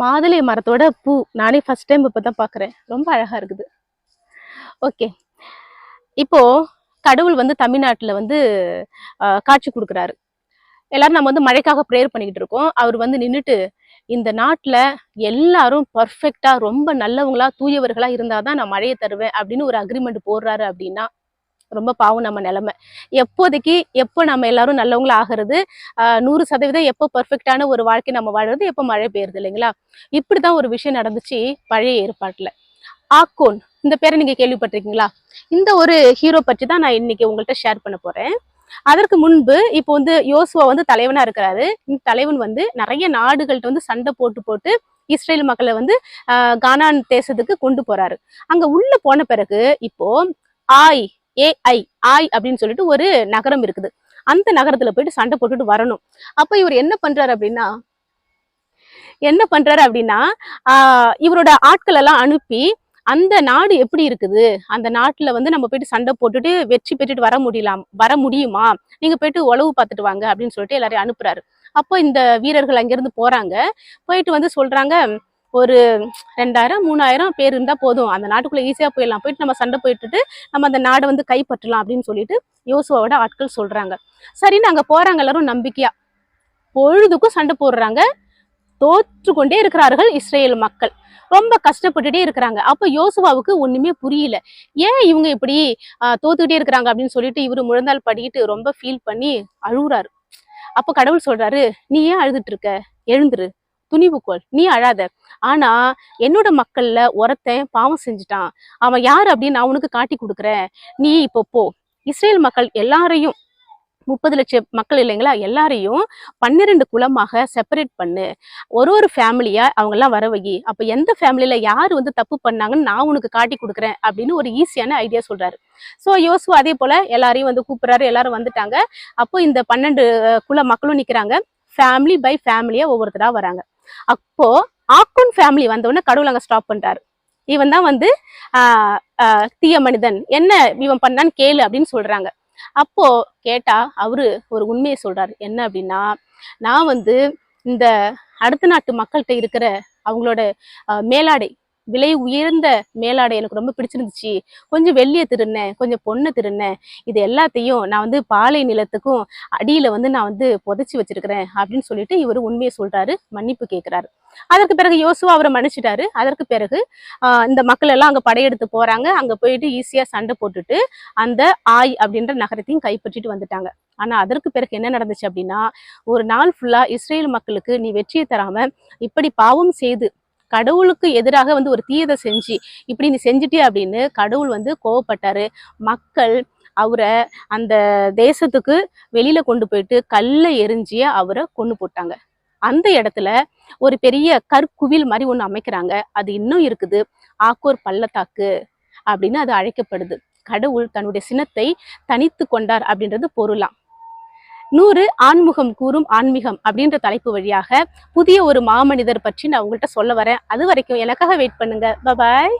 மாதுளை மரத்தோட பூ. நானே ஃபர்ஸ்ட் டைம் இப்போ தான் பார்க்குறேன் ரொம்ப அழகாக இருக்குது. ஓகே இப்போது கடவுள் வந்து தமிழ்நாட்டில் வந்து காட்சி கொடுக்குறாரு. எல்லாரும் நம்ம வந்து மழைக்காக ப்ரேயர் பண்ணிக்கிட்டு இருக்கோம். அவர் வந்து நின்றுட்டு இந்த நாட்டில் எல்லாரும் பர்ஃபெக்டாக ரொம்ப நல்லவங்களா இருந்தால் தான் நான் மழையை தருவேன் அப்படின்னு ஒரு அக்ரிமெண்ட் போடுறாரு அப்படின்னா ரொம்ப பாவம் நம்ம நிலைமை. எப்போதைக்கு எப்போ நம்ம எல்லாரும் நல்லவங்களா ஆகிறது நூறு சதவீதம் எப்போ பர்ஃபெக்டான ஒரு வாழ்க்கை நம்ம வாழுறது எப்போ மழை பெய்யுறது இல்லைங்களா? இப்படிதான் ஒரு விஷயம் நடந்துச்சு பழைய ஏற்பாட்டில். ஆக்கோன் இந்த பேரை நீங்க கேள்விப்பட்டிருக்கீங்களா? இந்த ஒரு ஹீரோ பற்றி தான் நான் இன்னைக்கு உங்கள்கிட்ட ஷேர் பண்ண போறேன். அதற்கு முன்பு இப்போ வந்து யோசுவா வந்து தலைவனா இருக்கிறாரு. இந்த தலைவன் வந்து நிறைய நாடுகள்கிட்ட வந்து சண்டை போட்டு போட்டு இஸ்ரேல் மக்களை வந்து கானான் தேசத்துக்கு கொண்டு போறாரு. அங்க உள்ள போன பிறகு இப்போ ஆய் ஏஐ ஆய் அப்படின்னு சொல்லிட்டு ஒரு நகரம் இருக்குது. அந்த நகரத்துல போயிட்டு சண்டை போட்டுட்டு வரணும். அப்ப இவர் என்ன பண்றாரு அப்படின்னா என்ன பண்றாரு அப்படின்னா ஆஹ் இவரோட ஆட்கள் எல்லாம் அனுப்பி அந்த நாடு எப்படி இருக்குது? அந்த நாட்டுல வந்து நம்ம போயிட்டு சண்டை போட்டுட்டு வெற்றி பெற்றுட்டு வர முடியலாம் வர முடியுமா? நீங்க போயிட்டு உளவு பார்த்துட்டு வாங்க அப்படின்னு சொல்லிட்டு எல்லாரையும் அனுப்புறாரு. அப்போ இந்த வீரர்கள் அங்கிருந்து போறாங்க. போயிட்டு வந்து சொல்றாங்க ஒரு ரெண்டாயிரம் மூணாயிரம் பேர் இருந்தால் போதும். அந்த நாட்டுக்குள்ளே ஈஸியாக போயிடலாம். போயிட்டு நம்ம சண்டை போயிட்டுட்டு நம்ம அந்த நாடை வந்து கைப்பற்றலாம் அப்படின்னு சொல்லிட்டு யோசுவாவோட ஆட்கள் சொல்கிறாங்க சரின்னு நாங்கள் போகிறாங்க எல்லாரும் நம்பிக்கையாக பொழுதுக்கும் சண்டை போடுறாங்க. தோற்று கொண்டே இருக்கிறார்கள் இஸ்ரேல் மக்கள். ரொம்ப கஷ்டப்பட்டுட்டே இருக்கிறாங்க. அப்போ யோசுவாவுக்கு ஒண்ணுமே புரியல. ஏன் இவங்க இப்படி தோத்துக்கிட்டே இருக்கிறாங்க அப்படின்னு சொல்லிட்டு இவரு முழந்தால் படிக்கிட்டு ரொம்ப ஃபீல் பண்ணி அழுகுறாரு. அப்போ கடவுள் சொல்றாரு நீ ஏன் அழுதுட்டு இருக்க? எழுந்துரு. துணிவு கொள் நீ அழாத. ஆனா என்னோட மக்கள்ல ஒருத்தன் பாவம் செஞ்சுட்டான். அவன் யார் அப்படின்னு நான் உனக்கு காட்டி கொடுக்குறேன். நீ இப்போ போ. இஸ்ரேல் மக்கள் எல்லாரையும் முப்பது லட்சம் மக்கள் இல்லைங்களா? எல்லாரையும் பன்னிரெண்டு குலமாக செப்பரேட் பண்ணு. ஒரு ஒரு ஃபேமிலியா அவங்க எல்லாம் வர வை. அப்ப எந்த ஃபேமிலியில யார் வந்து தப்பு பண்ணாங்கன்னு நான் உனக்கு காட்டி கொடுக்குறேன் அப்படின்னு ஒரு ஈஸியான ஐடியா சொல்றாரு. ஸோ யோசுவா அதே போல எல்லாரையும் வந்து கூப்பிடுறாரு. எல்லாரும் வந்துட்டாங்க. அப்போ இந்த பன்னெண்டு குல மக்களும் நிற்கிறாங்க ஃபேமிலி பை ஃபேமிலியா ஒவ்வொருத்தரா வராங்க. அப்போ ஆக்குன் ஃபேமிலி வந்தவுடனே கடவுள் அங்க ஸ்டாப் பண்றாரு. இவன் தான் வந்து ஆஹ் தீய மனிதன். என்ன இவன் பண்ணான்னு கேளு அப்படின்னு சொல்றாங்க. அப்போ கேட்டா அவரு ஒரு உண்மையை சொல்றாரு. என்ன அப்படின்னா நான் வந்து இந்த அடுத்த நாட்டு மக்கள்கிட்ட இருக்கிற அவங்களோட மேலாடை விலை உயர்ந்த மேலாடை எனக்கு ரொம்ப பிடிச்சிருந்துச்சு. கொஞ்சம் வெள்ளியை திருநேன் கொஞ்சம் பொண்ணை திருநேன் இது எல்லாத்தையும் நான் வந்து பாலை நிலத்துக்கும் அடியில வந்து நான் வந்து புதைச்சி வச்சிருக்கிறேன் அப்படின்னு சொல்லிட்டு இவர் உண்மையை சொல்றாரு மன்னிப்பு கேட்கிறாரு அதற்கு பிறகு யோசுவா அவரை மன்னிச்சிட்டாரு. அதற்கு பிறகு இந்த மக்கள் எல்லாம் அங்க படையெடுத்து போறாங்க. அங்க போயிட்டு ஈஸியா சண்டை போட்டுட்டு அந்த ஆய் அப்படின்ற நகரத்தையும் கைப்பற்றிட்டு வந்துட்டாங்க. ஆனா அதற்கு பிறகு என்ன நடந்துச்சு அப்படின்னா ஒரு நாள் ஃபுல்லா இஸ்ரேல் மக்களுக்கு நீ வெற்றியை தராம இப்படி பாவம் செய்து கடவுளுக்கு எதிராக வந்து ஒரு தீயதை செஞ்சு இப்படி நீ செஞ்சுட்டே அப்படின்னு கடவுள் வந்து கோவப்பட்டாரு. மக்கள் அவரை அந்த தேசத்துக்கு வெளியில கொண்டு போயிட்டு கல்லை எரிஞ்சி அவரை கொண்டு போட்டாங்க. அந்த இடத்துல ஒரு பெரிய கற்குவில் மாதிரி ஒன்று அமைக்கிறாங்க. அது இன்னும் இருக்குது. ஆக்கோர் பள்ளத்தாக்கு அப்படின்னு அது அழைக்கப்படுது. கடவுள் தன்னுடைய சினத்தை தனித்து கொண்டார் அப்படின்றது பொருளாம். நூறு ஆன்முகம் கூறும் ஆன்மீகம் அப்படின்ற தலைப்பு வழியாக புதிய ஒரு மாமனிதர் பற்றி நான் உங்கள்கிட்ட சொல்ல வரேன். அது வரைக்கும் எனக்காக வெயிட் பண்ணுங்க. பபாய்